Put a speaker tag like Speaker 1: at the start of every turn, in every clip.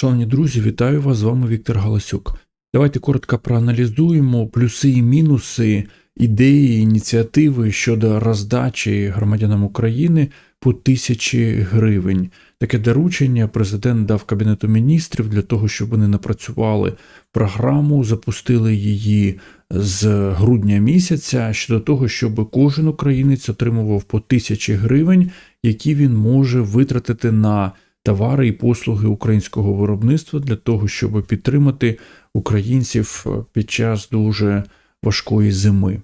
Speaker 1: Шановні друзі, вітаю вас! З вами Віктор Галасюк. Давайте коротко проаналізуємо плюси і мінуси ідеї, ініціативи щодо роздачі громадянам України по тисячі гривень. Таке доручення президент дав Кабінету міністрів для того, щоб вони напрацювали програму, запустили її з грудня місяця щодо того, щоб кожен українець отримував по тисячі гривень, які він може витратити на товари і послуги українського виробництва для того, щоб підтримати українців під час дуже важкої зими.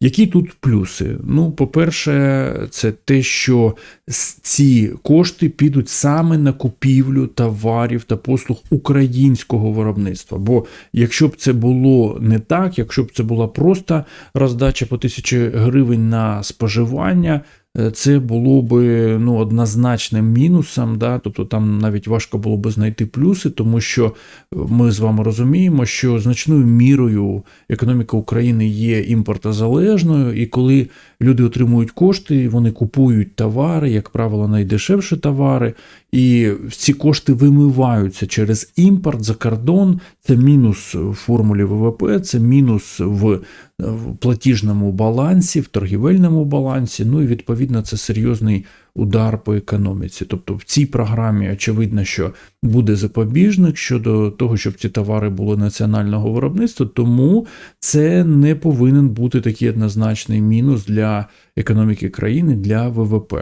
Speaker 1: Які тут плюси? Ну, по-перше, це те, що ці кошти підуть саме на купівлю товарів та послуг українського виробництва. Бо якщо б це було не так, якщо б це була просто роздача по тисячі гривень на споживання, Е, це було би ну, однозначним мінусом, да? тобто там навіть важко було би знайти плюси, тому що ми з вами розуміємо, що значною мірою економіка України є імпортозалежною, і коли люди отримують кошти, вони купують товари, як правило, найдешевші товари, і ці кошти вимиваються через імпорт за кордон. Це мінус в формулі ВВП, це мінус в платіжному балансі, в торгівельному балансі. Ну і відповідно це серйозний удар по економіці. Тобто в цій програмі очевидно, що буде запобіжник щодо того, щоб ці товари були національного виробництва, тому це не повинен бути такий однозначний мінус для економіки країни для ВВП.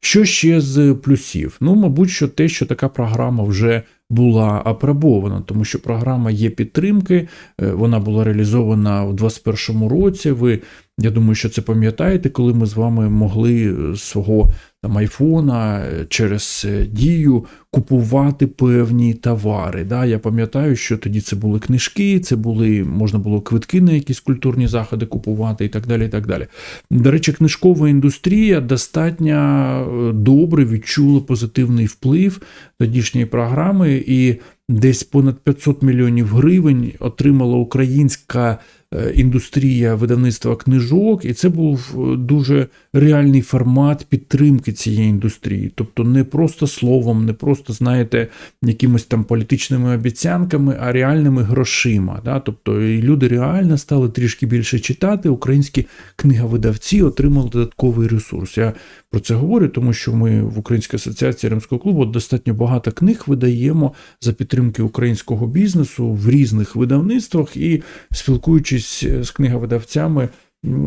Speaker 1: Що ще з плюсів? Ну, мабуть, що те, що така програма вже була апробована, тому що програма є підтримки, е, вона була реалізована у 2021 році. Ви я думаю, що це пам'ятаєте, коли ми з вами могли свого там айфона е, через е, дію купувати певні товари. Да? Я пам'ятаю, що тоді це були книжки, це були можна було квитки на якісь культурні заходи купувати і так далі. і так далі. До речі, книжкова індустрія достатньо е, добре відчула позитивний вплив тодішньої програми, і десь понад 500 мільйонів гривень отримала українська. Е, індустрія видавництва книжок, і це був е, дуже реальний формат підтримки цієї індустрії. Тобто не просто словом, не просто, знаєте, якимось там політичними обіцянками, а реальними грошима. Да? Тобто і люди реально стали трішки більше читати. Українські книговидавці отримали додатковий ресурс. Я про це говорю, тому що ми в Українській асоціації Римського клубу достатньо багато книг видаємо за підтримки українського бізнесу в різних видавництвах і спілкуючись з книговидавцями,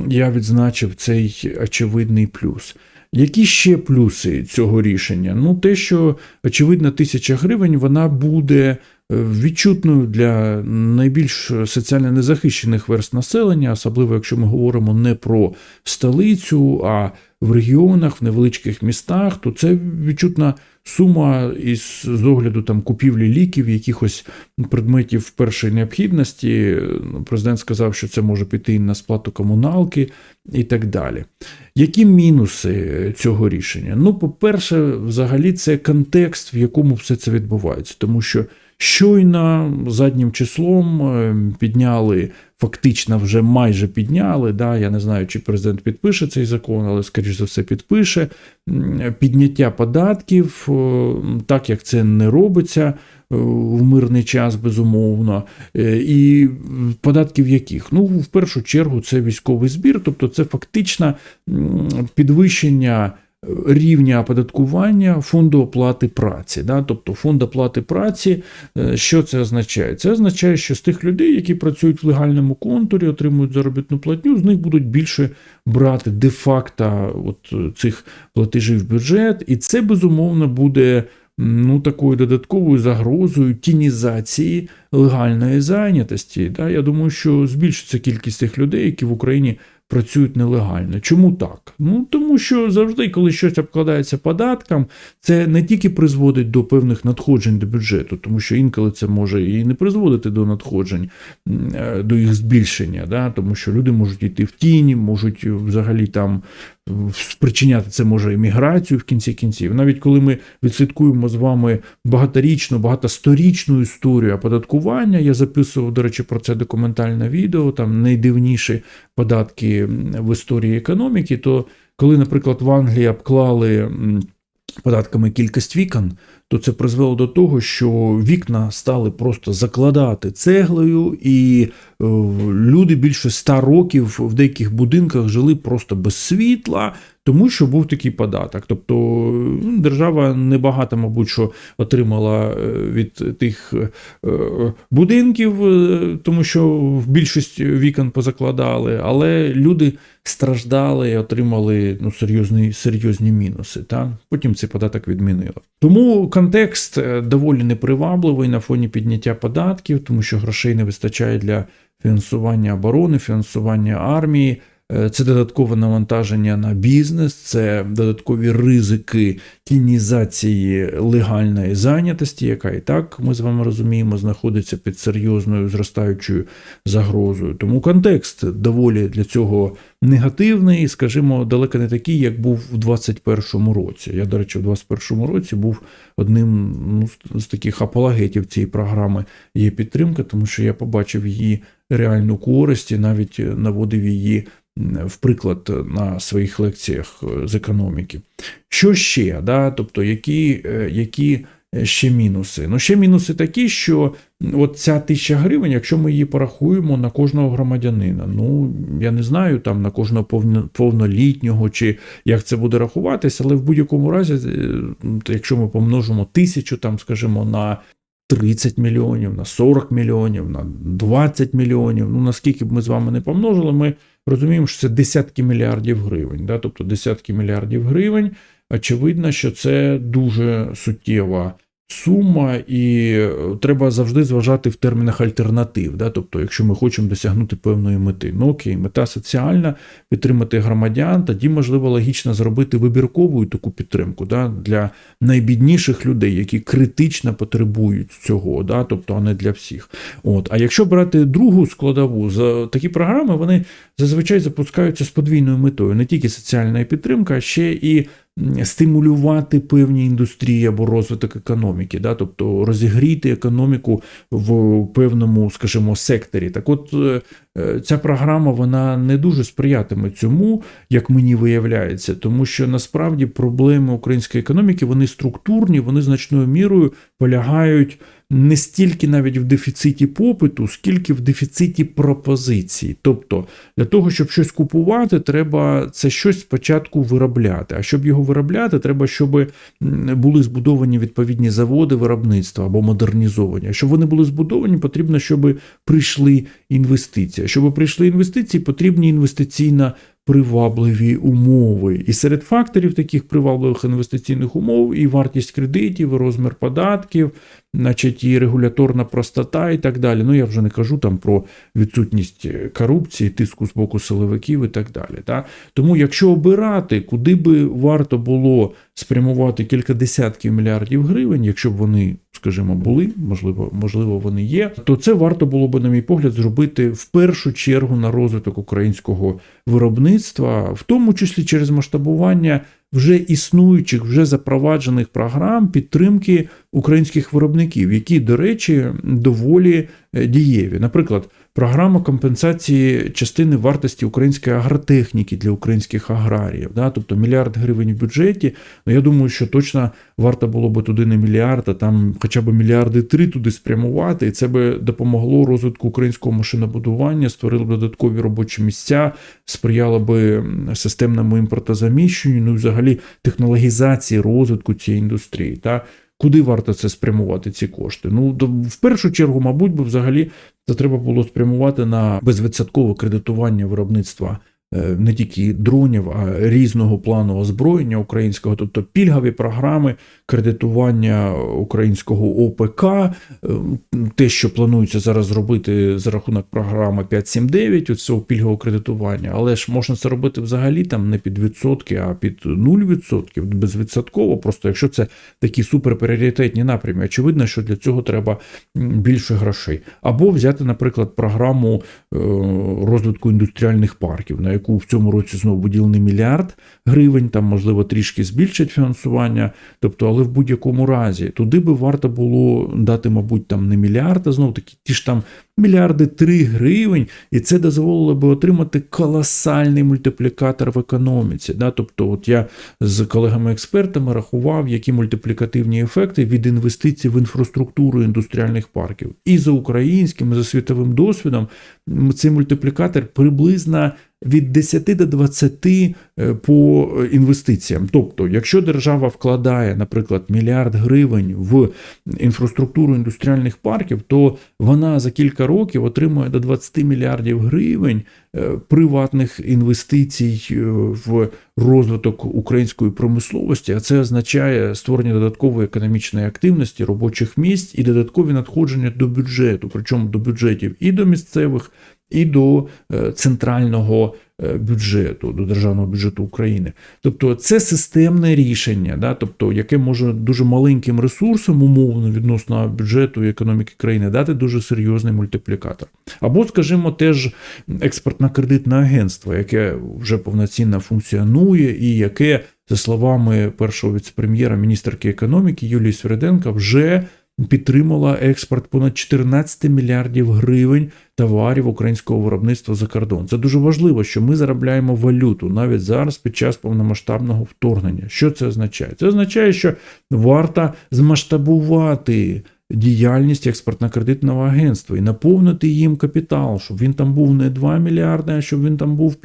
Speaker 1: я відзначив цей очевидний плюс. Які ще плюси цього рішення? Ну, те, що очевидно, тисяча гривень вона буде відчутною для найбільш соціально незахищених верст населення, особливо якщо ми говоримо не про столицю, а в регіонах, в невеличких містах, то це відчутна сума із з огляду там купівлі ліків, якихось предметів першої необхідності. Президент сказав, що це може піти на сплату комуналки і так далі. Які мінуси цього рішення? Ну, по-перше, взагалі, це контекст, в якому все це відбувається, тому що. Щойно заднім числом е, підняли, фактично вже майже підняли. Да, Я не знаю, чи президент підпише цей закон, але, скоріш за все, підпише підняття податків, е, так як це не робиться е, в мирний час, безумовно. І податків яких? Ну, в першу чергу, це військовий збір, тобто це фактично підвищення рівня оподаткування фонду оплати праці. Да? Тобто фонд оплати праці, е, що це означає? Це означає, що з тих людей, які працюють в легальному контурі, отримують заробітну платню, з них будуть більше брати де-факто от цих платежів в бюджет, і це безумовно буде. Ну, такою додатковою загрозою тінізації легальної зайнятості. Да? Я думаю, що збільшиться кількість тих людей, які в Україні працюють нелегально. Чому так? Ну тому що завжди, коли щось обкладається податком, це не тільки призводить до певних надходжень до бюджету, тому що інколи це може і не призводити до надходжень, е, до їх збільшення, да? тому що люди можуть йти в тіні, можуть взагалі там спричиняти це може еміграцію в кінці кінців. Навіть коли ми відслідкуємо з вами багаторічну, багатосторічну історію оподаткування, я записував, до речі, про це документальне відео, там найдивніші податки в історії економіки, то коли, наприклад, в Англії обклали податками кількість вікон, то це призвело до того, що вікна стали просто закладати цеглою, і люди більше ста років в деяких будинках жили просто без світла, тому що був такий податок. Тобто ну, держава небагато, мабуть, що отримала е, від тих е, будинків, е, тому що в більшість вікон позакладали, але люди страждали і отримали ну, серйозні, серйозні мінуси. Та? Потім цей податок відмінили. Тому контекст е, доволі непривабливий на фоні підняття податків, тому що грошей не вистачає для фінансування оборони, фінансування армії. Е, Це додаткове навантаження на бізнес, це додаткові ризики тінізації легальної зайнятості, яка і так ми з вами розуміємо, знаходиться під серйозною зростаючою загрозою. Тому контекст доволі для цього негативний, скажімо, далеко не такий, як був у 2021 році. Я, до речі, в 2021 році був одним ну, з таких апологетів цієї програми є підтримка, тому що я побачив її реальну користь і навіть наводив її в приклад на своїх лекціях е, з економіки. Що ще? Да? Тобто, які, е, які ще мінуси? Ну, ще мінуси такі, що от ця тисяча гривень, якщо ми її порахуємо на кожного громадянина, ну я не знаю, там на кожного повнолітнього чи як це буде рахуватися, але в будь-якому разі, е, якщо ми помножимо тисячу, там, скажімо, на 30 мільйонів, на 40 мільйонів, на 20 мільйонів. Ну наскільки б ми з вами не помножили, ми розуміємо, що це десятки мільярдів гривень. Да? Тобто десятки мільярдів гривень. Очевидно, що це дуже суттєва сума, і е, треба завжди зважати в термінах альтернатив. Да? Тобто, якщо ми хочемо досягнути певної мети, ну окей, мета соціальна, підтримати громадян, тоді можливо логічно зробити вибіркову таку підтримку да? для найбідніших людей, які критично потребують цього, да? тобто, а не для всіх. От. А якщо брати другу складову, за такі програми вони зазвичай запускаються з подвійною метою, не тільки соціальна підтримка, а ще і стимулювати певні індустрії або розвиток економіки, да? тобто розігріти економіку в певному, скажімо, секторі. Так от е, е, ця програма вона не дуже сприятиме цьому, як мені виявляється, тому що насправді проблеми української економіки вони структурні, вони значною мірою полягають не стільки навіть в дефіциті попиту, скільки в дефіциті пропозиції. Тобто, для того, щоб щось купувати, треба це щось спочатку виробляти. А щоб його виробляти, треба, щоб були збудовані відповідні заводи виробництва або модернізовані. А щоб вони були збудовані, потрібно, щоб прийшли інвестиції. Щоб прийшли інвестиції, потрібні інвестиційна привабливі умови. І серед факторів таких привабливих інвестиційних умов і вартість кредитів, і розмір податків, значить, і регуляторна простота, і так далі. Ну я вже не кажу там про відсутність корупції, тиску з боку силовиків і так далі. Та? Тому, якщо обирати, куди би варто було спрямувати кілька десятків мільярдів гривень, якщо б вони, скажімо, були, можливо, можливо, вони є, то це варто було би, на мій погляд, зробити в першу чергу на розвиток українського виробництва, в тому числі через масштабування вже існуючих, вже запроваджених програм підтримки українських виробників, які, до речі, доволі е, дієві. Наприклад, програма компенсації частини вартості української агротехніки для українських аграріїв, да? тобто мільярд гривень в бюджеті. Ну, я думаю, що точно варто було би туди не мільярд, а там хоча б мільярди три туди спрямувати, і це би допомогло розвитку українського машинобудування, створило б додаткові робочі місця, сприяло би системному імпортозаміщенню, ну і взагалі технологізації розвитку цієї індустрії. Та? Куди варто це спрямувати ці кошти? Ну, в першу чергу, мабуть, би взагалі це треба було спрямувати на безвідсоткове кредитування виробництва не тільки дронів, а різного плану озброєння українського, тобто пільгові програми кредитування українського ОПК, е, те, що планується зараз зробити за рахунок програми 579, от цього пільгового кредитування, але ж можна це робити взагалі там не під відсотки, а під 0%, безвідсотково. Просто якщо це такі суперпріоритетні напрями, очевидно, що для цього треба більше грошей. Або взяти, наприклад, програму е, розвитку індустріальних парків, на яку в цьому році знову виділений мільярд гривень, там, можливо, трішки збільшать фінансування. Тобто, але в будь-якому разі туди би варто було дати, мабуть, там не мільярд, а знову таки ті ж там мільярди три гривень, і це дозволило би отримати колосальний мультиплікатор в економіці. Да? Тобто, от я з колегами-експертами рахував, які мультиплікативні ефекти від інвестицій в інфраструктуру індустріальних парків. І за українським, і за світовим досвідом цей мультиплікатор приблизно від 10 до 20 е, по інвестиціям. Тобто, якщо держава вкладає, наприклад, мільярд гривень в інфраструктуру індустріальних парків, то вона за кілька років отримує до 20 мільярдів гривень е, приватних інвестицій е, в розвиток української промисловості, а це означає створення додаткової економічної активності, робочих місць і додаткові надходження до бюджету, причому до бюджетів і до місцевих, і до е, центрального е, бюджету, до державного бюджету України. Тобто це системне рішення, да? тобто, яке може дуже маленьким ресурсом, умовно відносно бюджету і економіки країни, дати дуже серйозний мультиплікатор. Або, скажімо, теж експортно-кредитне агентство, яке вже повноцінно функціонує, і яке, за словами першого віцепрем'єра, міністерки економіки Юлії Свереденка, вже підтримала експорт понад 14 мільярдів гривень товарів українського виробництва за кордон. Це дуже важливо, що ми заробляємо валюту навіть зараз під час повномасштабного вторгнення. Що це означає? Це означає, що варто змасштабувати. Діяльність експортно-кредитного агентства і наповнити їм капітал, щоб він там був не 2 мільярди, а щоб він там був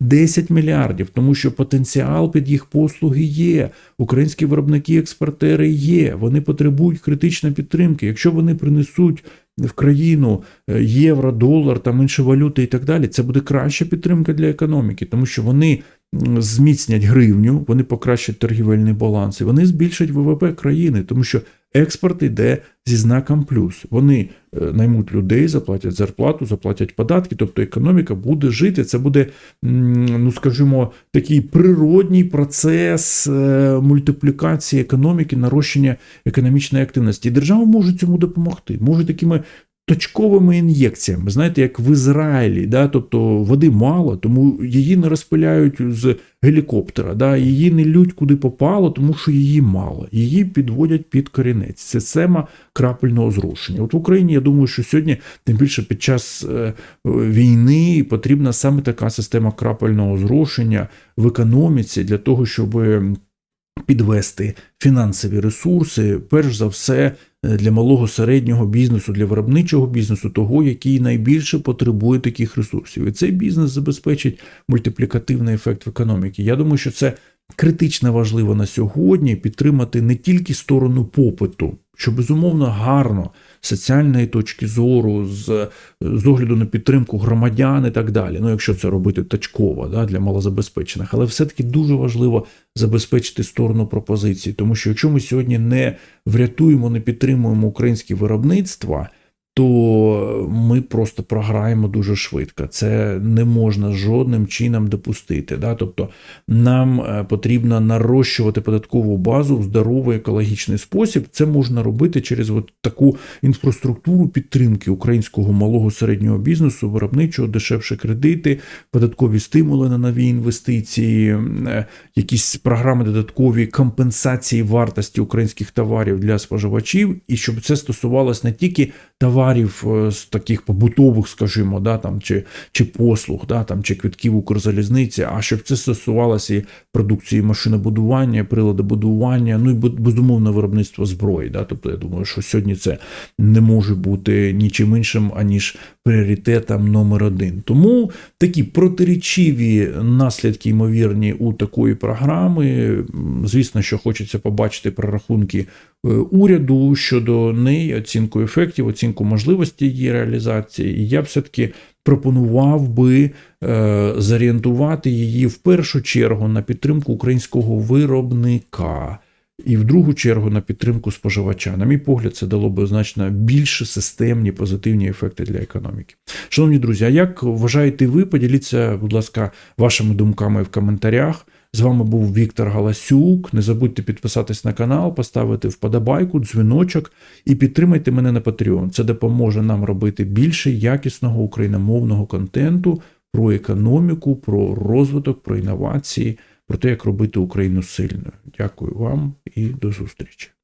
Speaker 1: 5-10 мільярдів, тому що потенціал під їх послуги є. Українські виробники-експортери є. Вони потребують критичної підтримки. Якщо вони принесуть в країну е, євро, долар, там інші валюти і так далі, це буде краща підтримка для економіки, тому що вони зміцнять гривню, вони покращать торгівельний баланс, і вони збільшать ВВП країни, тому що експорт йде зі знаком плюс. Вони е, наймуть людей, заплатять зарплату, заплатять податки, тобто економіка буде жити. Це буде, ну скажімо, такий природній процес е, мультиплікації економіки, нарощення економічної активності. І держава може цьому допомогти, може такими. Точковими ін'єкціями, знаєте, як в Ізраїлі, да, тобто води мало, тому її не розпиляють з гелікоптера, да, її не лють куди попало, тому що її мало. Її підводять під корінець. Система крапельного зрушення. От в Україні я думаю, що сьогодні, тим більше під час е, війни, потрібна саме така система крапельного зрушення в економіці для того, щоб підвести фінансові ресурси, перш за все для малого середнього бізнесу, для виробничого бізнесу, того, який найбільше потребує таких ресурсів. І цей бізнес забезпечить мультиплікативний ефект в економіці. Я думаю, що це критично важливо на сьогодні підтримати не тільки сторону попиту, що безумовно гарно соціальної точки зору, з, з огляду на підтримку громадян і так далі. Ну, якщо це робити тачково да, для малозабезпечених, але все-таки дуже важливо забезпечити сторону пропозиції, тому що якщо ми сьогодні не врятуємо, не підтримуємо українські виробництва. То ми просто програємо дуже швидко. Це не можна жодним чином допустити. Да? Тобто нам е, потрібно нарощувати податкову базу в здоровий екологічний спосіб. Це можна робити через от таку інфраструктуру підтримки українського малого середнього бізнесу, виробничого, дешевші кредити, податкові стимули на нові інвестиції, е, якісь програми додаткові компенсації вартості українських товарів для споживачів, і щоб це стосувалось не тільки товарів е, з таких побутових, скажімо, да, там, чи, чи послуг, да, там, чи квитків Укрзалізниці, а щоб це стосувалося і продукції машинобудування, приладобудування, ну і безумовно виробництво зброї. Да, тобто я думаю, що сьогодні це не може бути нічим іншим, аніж пріоритетом номер один. Тому такі протирічиві наслідки, ймовірні, у такої програми. Звісно, що хочеться побачити прорахунки е, уряду щодо неї, оцінку ефектів, оцінку можливості її реалізації. І я все-таки пропонував би е, зорієнтувати її в першу чергу на підтримку українського виробника. І в другу чергу на підтримку споживача. На мій погляд, це дало би значно більше системні позитивні ефекти для економіки. Шановні друзі, а як вважаєте ви? Поділіться, будь ласка, вашими думками в коментарях. З вами був Віктор Галасюк. Не забудьте підписатись на канал, поставити вподобайку, дзвіночок і підтримайте мене на Patreon. Це допоможе нам робити більше якісного україномовного контенту про економіку, про розвиток, про інновації, про те, як робити Україну сильною. Дякую вам і до зустрічі.